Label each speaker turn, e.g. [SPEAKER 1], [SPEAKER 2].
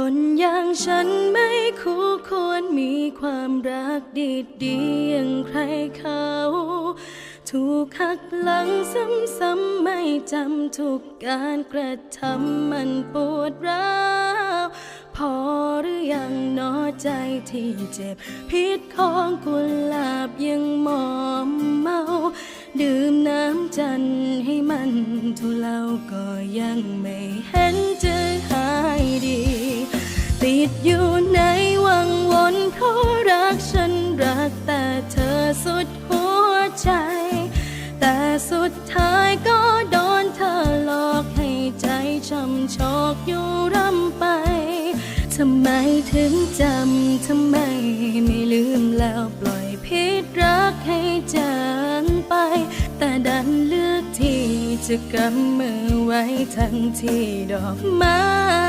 [SPEAKER 1] คนอย่างฉันไม่คู่ควรมีความรักดีๆอย่างใครเขา ถูกหักหลังซ้ำๆไม่จำทุกการกระทำมันปวดร้าวพอหรือยังนอใจที่เจ็บ พิษของกุหลาบยังมอมเมา ดื่มน้ำจันให้มันทุเลาก็ยังไม่เห็นเจะหายดีติ ดอยู่ในวังวนเพราะรักฉันรักแต่เธอสุดหัวใจ แต่สุดท้ายก็โดนเธอหลอกให้ใจช้ำชอกอยู่ร่ำไป ทำไมถึงจำ ทำไมไม่ลืมแล้วปล่อยพิษรักให้จางไป แต่ดันเลือกที่จะกำมือไว้ทั้งที่ดอกไม้